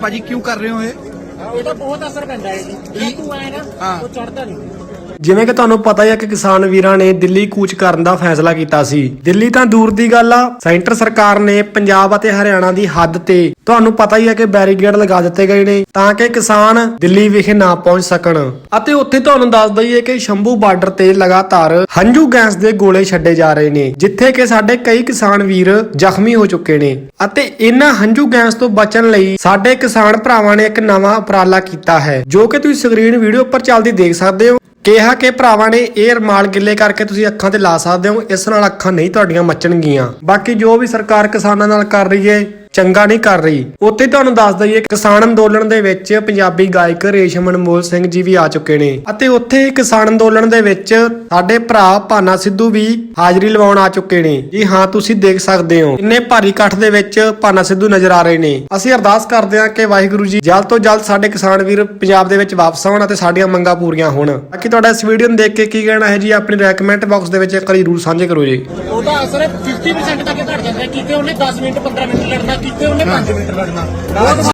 ਭਾਜੀ ਕਿਉਂ ਕਰ ਰਹੇ ਹੋ ਇਹ? ਇਹਦਾ ਬਹੁਤ ਅਸਰ ਪੈਂਦਾ ਹੈ ਜੀ। ਜਿਹੜਾ ਤੂੰ ਆਇਆ ਨਾ ਹਾਂ। ਉਹ ਚੜਦਾ ਨਹੀਂ। ਜਿਵੇਂ ਕਿ ਤੁਹਾਨੂੰ ਪਤਾ ਹੀ ਹੈ ਕਿ ਕਿਸਾਨ ਵੀਰਾਂ ਨੇ ਦਿੱਲੀ ਕੂਚ ਕਰਨ ਦਾ ਫੈਸਲਾ ਕੀਤਾ ਸੀ। ਦਿੱਲੀ ਤਾਂ ਦੂਰ ਦੀ ਗੱਲ ਆ, ਸੈਂਟਰ ਸਰਕਾਰ ਨੇ ਪੰਜਾਬ ਅਤੇ ਹਰਿਆਣਾ ਦੀ ਹੱਦ ਤੇ ਤੁਹਾਨੂੰ ਪਤਾ ਹੀ ਹੈ ਕਿ ਬੈਰੀਗੇਡ ਲਗਾ ਦਿੱਤੇ ਗਏ ਨੇ ਤਾਂ ਕਿ ਕਿਸਾਨ ਦਿੱਲੀ ਵਿਖੇ ਨਾ ਪਹੁੰਚ ਸਕਣ। ਅਤੇ ਉੱਥੇ ਤੁਹਾਨੂੰ ਦੱਸ ਦਈਏ ਕਿ ਸ਼ੰਭੂ ਬਾਰਡਰ ਤੇ ਲਗਾਤਾਰ ਹੰਝੂ ਗੈਸ ਦੇ ਗੋਲੇ ਛੱਡੇ ਜਾ ਰਹੇ ਨੇ, ਜਿੱਥੇ ਕਿ ਸਾਡੇ ਕਈ ਕਿਸਾਨ ਵੀਰ ਜ਼ਖਮੀ ਹੋ ਚੁੱਕੇ ਨੇ। ਅਤੇ ਇਹਨਾਂ ਹੰਝੂ ਗੈਸ ਤੋਂ ਬਚਣ ਲਈ ਸਾਡੇ ਕਿਸਾਨ ਭਰਾਵਾਂ ਨੇ ਇੱਕ ਨਵਾਂ ਉਪਰਾਲਾ ਕੀਤਾ ਹੈ, ਜੋ ਕਿ ਤੁਸੀਂ ਸਕਰੀਨ ਵੀਡੀਓ ਉੱਪਰ ਚੱਲਦੀ ਦੇਖ ਸਕਦੇ ਹੋ। ਕਿਹਾ ਕਿ ਭਰਾਵਾਂ ਨੇ ਇਹ ਰਮਾਲ ਗਿੱਲੇ ਕਰਕੇ ਤੁਸੀਂ ਅੱਖਾਂ ਤੇ ਲਾ ਸਕਦੇ ਹੋ, ਇਸ ਨਾਲ ਅੱਖਾਂ ਨਹੀਂ ਤੁਹਾਡੀਆਂ ਮੱਚਣਗੀਆਂ। ਬਾਕੀ ਜੋ ਵੀ ਸਰਕਾਰ ਕਿਸਾਨਾਂ ਨਾਲ ਕਰ ਰਹੀ ਏ ਚੰਗਾ ਨਹੀਂ ਕਰ ਰਹੀ। ਉੱਥੇ ਤੁਹਾਨੂੰ ਦੱਸ ਦਈਏ ਕਿਸਾਨ ਅੰਦੋਲਨ ਦੇ ਵਿੱਚ ਪੰਜਾਬੀ ਗਾਇਕ ਰੇਸ਼ਮ ਅਨਮੋਲ ਸਿੰਘ ਜੀ ਵੀ ਆ ਚੁੱਕੇ ਨੇ ਅਤੇ ਉੱਥੇ ਕਿਸਾਨ ਅੰਦੋਲਨ ਦੇ ਵਿੱਚ ਸਾਡੇ ਭਰਾ ਭਾਨਾ ਸਿੱਧੂ ਵੀ ਹਾਜ਼ਰੀ ਲਵਾਉਣ ਆ ਚੁੱਕੇ ਨੇ। ਜੀ ਹਾਂ, ਤੁਸੀਂ ਦੇਖ ਸਕਦੇ ਹੋ। ਇੰਨੇ ਭਾਰੀ ਇਕੱਠ ਦੇ ਵਿੱਚ ਭਾਨਾ ਸਿੱਧੂ ਨਜ਼ਰ ਆ ਰਹੇ ਨੇ। ਅਸੀਂ ਅਰਦਾਸ ਕਰਦੇ ਹਾਂ ਕਿ ਵਾਹਿਗੁਰੂ ਜੀ ਜਲਦ ਤੋਂ ਜਲਦ ਸਾਡੇ ਕਿਸਾਨ ਵੀਰ ਪੰਜਾਬ ਦੇ ਵਿੱਚ ਵਾਪਸ ਆਉਣ ਅਤੇ ਸਾਡੀਆਂ ਮੰਗਾਂ ਪੂਰੀਆਂ ਹੋਣ। ਬਾਕੀ ਤੁਹਾਡਾ ਇਸ ਵੀਡੀਓ ਨੂੰ ਦੇਖ ਕੇ ਕੀ ਕਹਿਣਾ ਹੈ ਜੀ, ਆਪਣੀ ਰეკਮੈਂਟ ਬਾਕਸ ਦੇ ਵਿੱਚ ਇੱਕ ਵਾਰੀ ਰੂਲ ਸਾਂਝੇ ਕਰੋ ਜੀ। ਉਹਦਾ ਅਸਰ 50% ਤੱਕ ਘਟ ਜਾਂਦਾ। ਕਿਤੇ ਉਹਨੇ 10 ਮਿੰਟ 15 ਮਿੰਟ ਲੜਨਾ ਕਿਤੇ ਉਹਨੇ 5 ਮਿੰਟ ਲੜਨਾ।